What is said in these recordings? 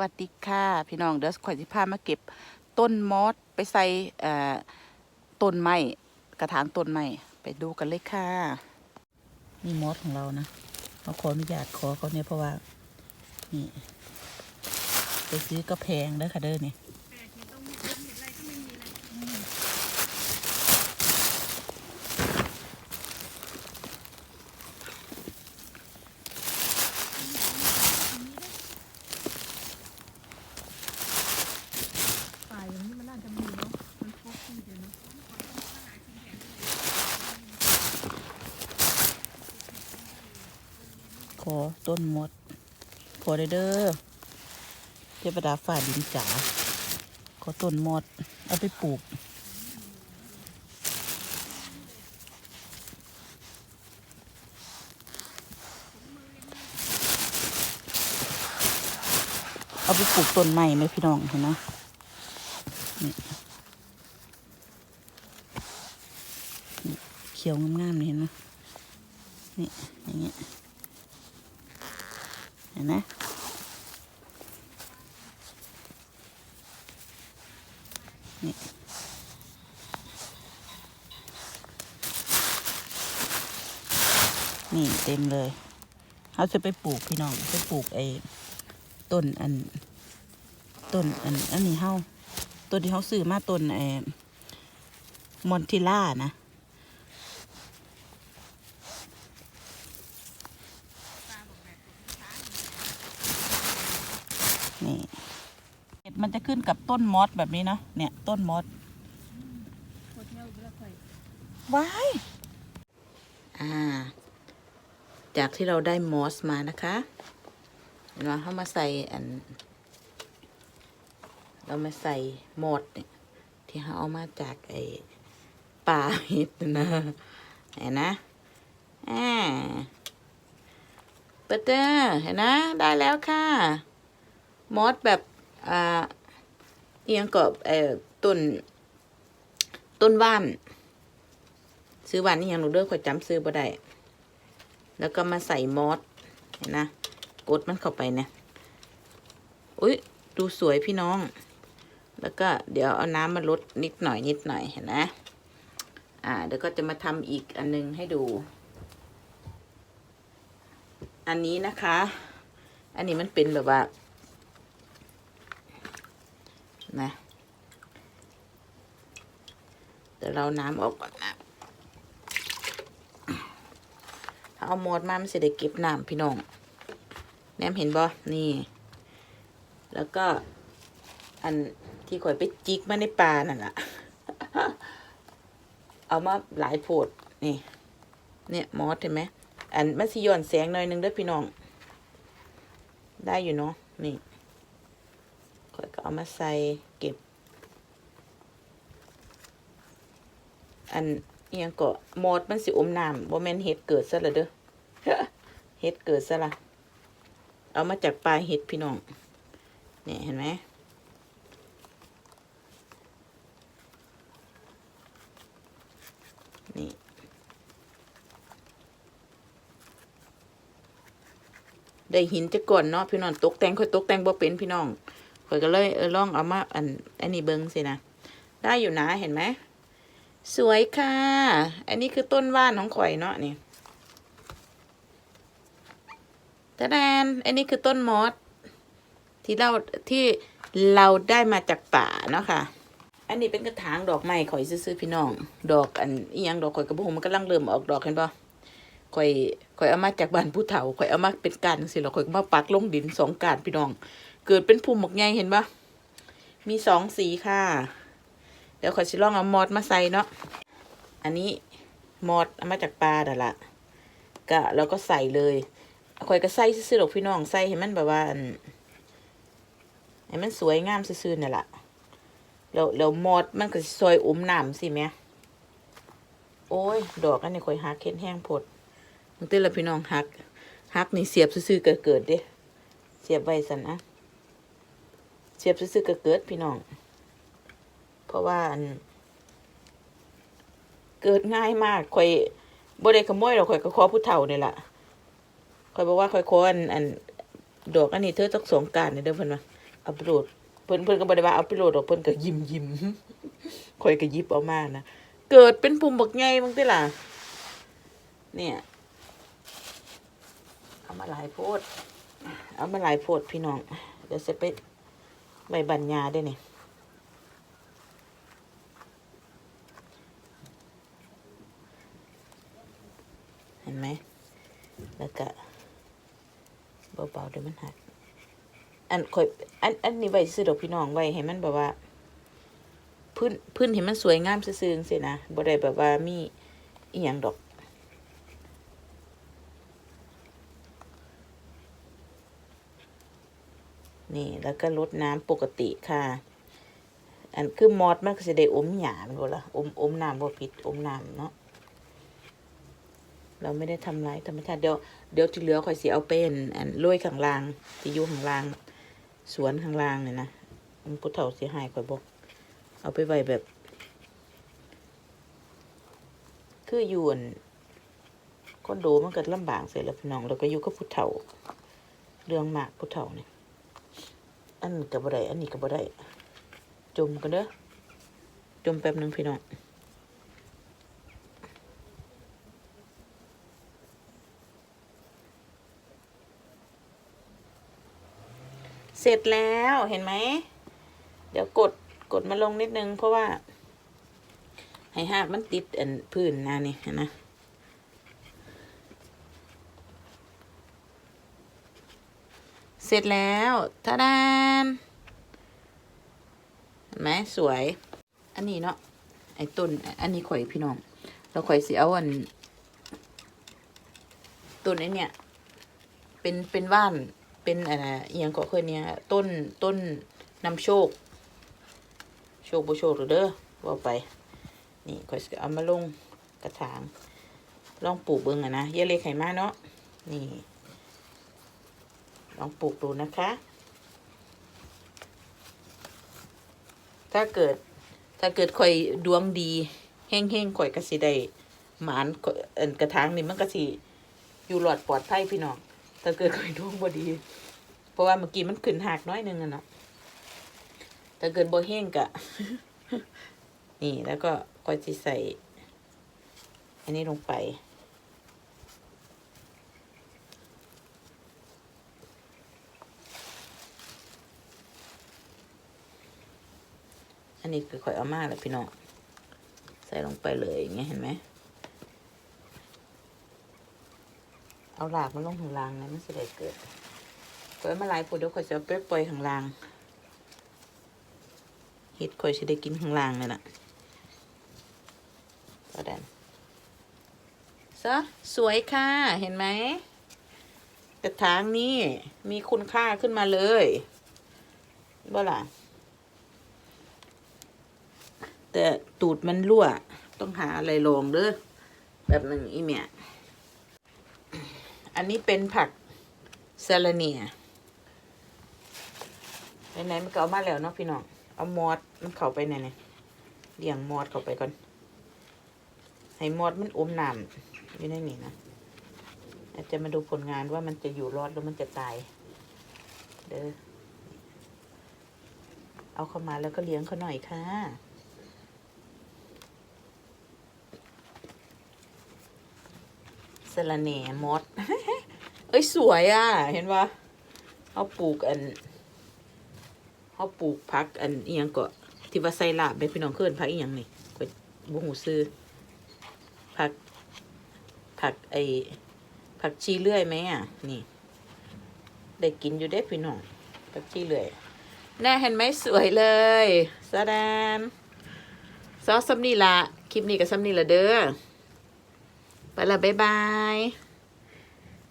วัสดีค่ะ พี่น้องเดี๋ยวข่อยสิพามาเก็บต้นมอสไปใส่ต้นไม้กระถางต้นไม้ไปดูกันเลยค่ะ นี่มอสของเรานะเราขออนุญาตขอเขาเนี่ยเพราะว่านี่ไปซื้อก็แพงเด้อค่ะเด้อเนี่ย ป่าอย่างนี้มันน่าจะมีเนาะ มันพบที่เดียวเนาะ ขอ ต้นมดขอได้เด้อเทวดาฝ่าดินจ๋าขอต้นมด เอาไปปลูกเอาไปปลูกต้นใหม่ไหมพี่น้องเห็นไหมเขียวงามๆเห็นไหมนี่อย่างเงี้ย เห็นไหมนี่นี่เต็มเลยเขาจะไปปลูกพี่น้องไปปลูกไอ้ต้นอันต้นอันอันนี้เฮาต้นที่เขาซื้อมาต้นไอ้มอนทิล่านะ นี่เห็ดมันจะขึ้นกับต้นมอสแบบนี้เนาะเนี่ย ต้นมอสโคตรเที่ยวแล้วค่อยว้ายอ่า จากที่เราได้มอสมานะคะเห็นไหมเขามาใส่อัน เรามาใส่หมดเนี่ยที่เขาเอามาจากไอ้ป่าเห็ดนะเห็นนะอ่าเปิดเตอร์เห็นนะ ได้แล้วค่ะ มอสแบบอ่าเอียงกับเอ่อต้น ต้นว่าน ซื้อว่านนี่ยังหนูเด้อข่อยจำซื้อบ่ได้แล้วก็มาใส่มอสเห็นนะกดมันเข้าไปเนี่ยอุ้ยดูสวยพี่น้อง แล้วก็เดี๋ยวเอาน้ำมาลดนิดหน่อยนิดหน่อยเห็นนะอ่าเดี๋ยวก็จะมาทำอีกอันนึงให้ดู อันนี้นะคะ อันนี้มันเป็นแบบว่า นะเดี๋ยวเราน้ำออกก่อนนะถ้าเอาหมดมามันจะได้เก็บน้ำพี่น้องแนมเห็นบ่นี่ แล้วก็อันที่ข่อยไปจิกมาในป่านั่นแหละเอามาหลายโพดนี่ เนี่ยมอสเห็นไหมอันมันสิย้อนแสงหน่อยหนึงเด้อพี่น้อง ได้อยู่เนาะนี่ ข่อยก็เอามาใส่เก็บ อันเอียงก็มดมันสิอมน้ำบ่แม่นเห็ดเกิดซะละเด้อเห็ดเกิดซะละเอามาจากปลายเห็ดพี่น้องเนี่ยเห็นไหมนี่ได้หินจะก่อนเนาะพี่น้องตกแต่งค่อยตกแต่งบ่เป็นพี่น้อง ข่อยก็เลยเออลองเอามาอันอันนี้เบิงสินะได้อยู่นะเห็นไหมสวยค่ะ อันนี้คือต้นว่านของข่อยเนาะนี่ตะแดนอันนี้คือต้นมอสที่เราที่เราได้มาจากป่าเนาะค่ะ อันนี้เป็นกระถางดอกไม้ข่อยซื้อพี่น้อง ดอกอันอียังดอกข่อยกระบุงมันกำลังเริ่มออกดอกเห็นปะข่อยข่อยเอามาจากบ้านผู้เฒ่าข่อยเอามาเป็นการสิเราข่อยมาปักลงดินสองการพี่น้อง เกิดเป็นภูมิหมกใหญ่เห็นปะมีสองสีค่ะ เดี๋ยวขอยสิลองเอามอดมาใส่เนาะ อันนี้มอดเอามาจากปลาแต่นละก็เราก็ใส่เลยขอยก็ใส่ซื่อๆหรอกพี่น้องใส่ให้มันแบบว่าอันให้มันสวยงามซื่อๆนี่แหละแล้วแล้วมอดมันก็ซอยอมน้ำสิแม่โอ้ย ดอกอันนี้ข่อยหักเข็นแห้งผดมันเต้นละพี่น้องหักหักนี่เสียบซื่อๆเกิดเกิดๆเด้เสียบไว้สันนะ สียบซื่อๆเกิดเกิดพี่น้อง เพราะว่าเกิดง่ายมากข่อยบ่ได้ขโมยหรอกข่อยก็ขอผู้เฒ่านี่แหละข่อยบอกว่าข่อยขออันอันดอกอันนี้เธอต้องสงการนี่เด้อเพิ่นว่าเอาปโหลดเพิ่นเพิ่นก็บ่ได้ว่าเอาปโหลดดอกเพิ่นก็ยิ้มยิ้มข่อยก็ยิบเออกมานะเกิดเป็นปุ่มบักใหญ่มึงติล่ะ เนี่ยเอามาหลายโพด เอามาหลายโพดพี่น้อง เดี๋ยวจะไป ใบบัญญาด้วยนี่เห็นไหม แล้วก็เบาๆเดี๋ยวมันหัก อันข่อยอันอันนี้ไว้ซื้อดอกพี่น้องไว้ให้มันแบบว่า พื้นพื้นเห็นมันสวยงามซื่อๆจังซี่นะบ่ได้แบบว่ามีอีหยังดอก นี่แล้วก็ลดน้ำปกติค่ะ อันคือมอดมันก็จะได้อมหยาแมันบ่ละอมอมน้ำบ่ผิดอมน้ำเนาะเราไม่ได้ทำร้ายธรรมชาติเดี๋ยวเดี๋ยวที่เหลือค่อยสิเอาเป็นอันโรยข้างล่างที่อยู่ข้างล่าง สวนข้างล่างเนี่ยนะมันผู้เฒ่าเสียหายค่อยบอก เอาไปไว้แบบ คืออยู่อั่นคอนโดมันเกิดลำบากเสร็จแล้วพี่น้องเราก็อยู่กับผู้เฒ่า เรื่องมากผู้เฒ่าเนี่ย อันนี้ก็บ่ได้อันนี้ก็บ่ได้จมกันเด้อจมแป๊บหนึงพี่น้องเสร็จแล้วเห็นไหม เดี๋ยวกดกดมาลงนิดนึง เพราะว่า ให้หากมันติดอันพื้นนะนี่นะ เสร็จแล้วทาดานเห็นไหมสวย อันนี้เนาะไอ้ต้น อันนี้ข่อยพี่น้องเราข่อยสิเอาอันต้นไอ้เนี่ย เป็นเป็นว่านเป็นอะไรอหย่างก็เคยเนี่ย ต้นต้นนำโชค โชคบ่โชคหรือเด้อว่าไป นี่ข่อยสิเอามาลงกระถางลองปลูกเบิ่งอะนะอย่าเล็กไข่มาเนาะนี่ ลองปลูกดูนะคะ ถ้าเกิดถ้าเกิดข่อยดวงดีเฮงเฮงๆข่อยก็สิได้หมานเอิ้นกระถางนี่มันก็สิอยู่หลอดปลอดภัยพี่น้องถ้าเกิดข่อยดวงบ่ดี เพราะว่าเมื่อกี้มันขึ้นหักน้อยนึงอะเนาะถ้าเกิดบ่เฮงกะ นี่แล้วก็ก็จะใส่ อันนี้ลงไป อันนี้คือข่อยเอามาแล้วพี่น้องใส่ลงไปเลยอย่างเงี้ยเห็นไหมเอาหลากมาลงข้างล่างนะมันจะได้เกิดข่อยเมาหลายผุดเดี๋ยวข่อยจะเอาไปปล่อยข้างล่างเห็ดข่อยจะได้กินข้างล่างเลยล่ะก็ดันซะสวยค่ะเห็นไหมกระถางนี้มีคุณค่าขึ้นมาเลยบ่ล่ะ แต่ตูดมันรั่ว ต้องหาอะไรรองเด้อแบบหนึ่งอีเมียอันนี้เป็นผักซาลาเนียไหนๆมันก็เอามาแล้วเนาะพี่น้อง เอามอดมันเข้าไปในนี่เลี้ยงมอดเข้าไปก่อน ให้มอดมันอมน้ำอยู่ในนี่นะอาจจะมาดูผลงานว่ามันจะอยู่รอดหรือมันจะตาย เด้อ เอาเข้ามาแล้วก็เลี้ยงเขาหน่อยค่ะ สละแหน่มด เอ้ยสวยอะ เห็นปะเขาปลูกอันเขาปลูกพักอันเอียงก็ที่ว่าใส่ลาบไปพี่น้องเคลื่อนพักอีหยังนี่ก็บุหูซื้อผักผักไอผักชีเลื่อยไหมอะ นี่ ได้กินอยู่ได้พี่น้องผักชีเลื่อยแน่เห็นไหมสวยเลยสดนซอสซัมนี่ละคลิปนี้กับซัมนี่ละเด้อ ไปละบ๊ายบาย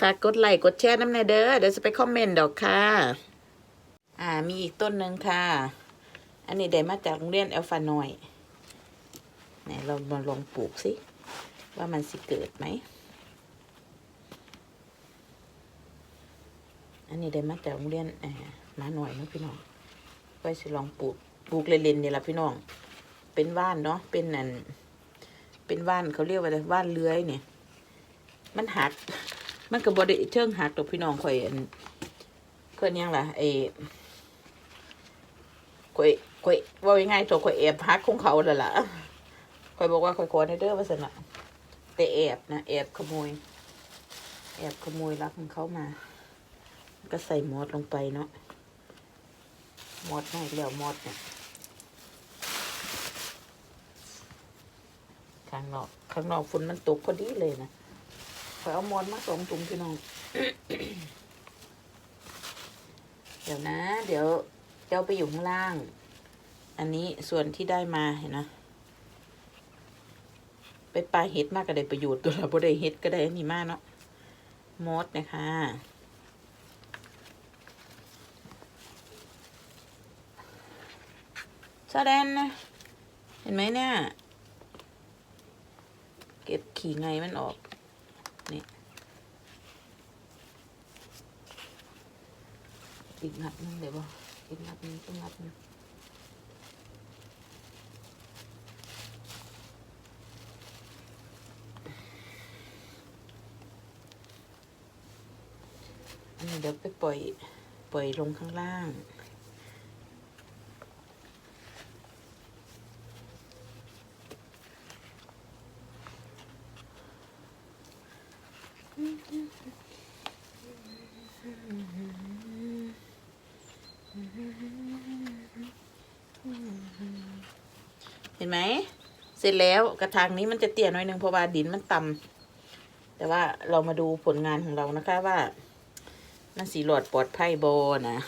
ฝากกดไลค์กดแชร์น้ำในเด้อเดี๋ยวจะไปคอมเมนต์ดอกค่ะ อ่ามีอีกต้นหนึ่งค่ะ อันนี้ได้มาจากโรงเรียนเอลฟานอยไหนเรามาลองปลูกสิ ว่ามันสิเกิดไหม อันนี้ได้มาจากโรงเรียนเอ่อมาหน่อยนะพี่น้องไว้สิลองปลูกปลูกเล่นๆนี่ยละพี่น้อง เป็นว่านเนาะเป็นอัน เป็นว่านเขาเรียกว่าอะไรว่านเลื้อยเนี่ย มันหัก มันก็บไดิเชิงหักดอกพี่น้องข่อยอันเพื่อนยังล่ะไอข่อยข่อยว่ายังไงตัวข่อยแอบฮักของเขาแล้วล่ะข่อยบอกว่าข่อยขอในเด้อว่าสนะแต่แอบนะแอบขโมย แอบขโมยรักของเขามา ก็ใส่มอสลงไปเนาะมอสให้แล้วมอสเนี่ย ข้างนอกข้างนอกฝนมันตกพอดีเลยนะขอเอามอสมาสองถุงพี่น้อง เดี๋ยวนะ เดี๋ยวเจ้าไปอยู่ข้างล่าง อันนี้ส่วนที่ได้มาเห็นนะไปปลาเห็ดมากก็ได้ประโยชน์ตัวเราบ่ได้เห็ดก็ได้อันนี้มากเนาะมดนะคะซาแดนนะเห็นไหมเนี่ย เก็บขี่ไงมันออก นี่อีกนัดนึงเดี๋ยวบ่อีกนัดนึงอีกนัดนึงอันนี้เดี๋ยวไปปล่อย ปล่อยลงข้างล่าง ห็นไหม เสร็จแล้วกระถางนี้มันจะเตี้ยหน่อยหนึงเพราะว่าดินมันต่ำแต่ว่าเรามาดูผลงานของเรานะคะว่ามันสีหลอดปลอดภัยโบนะ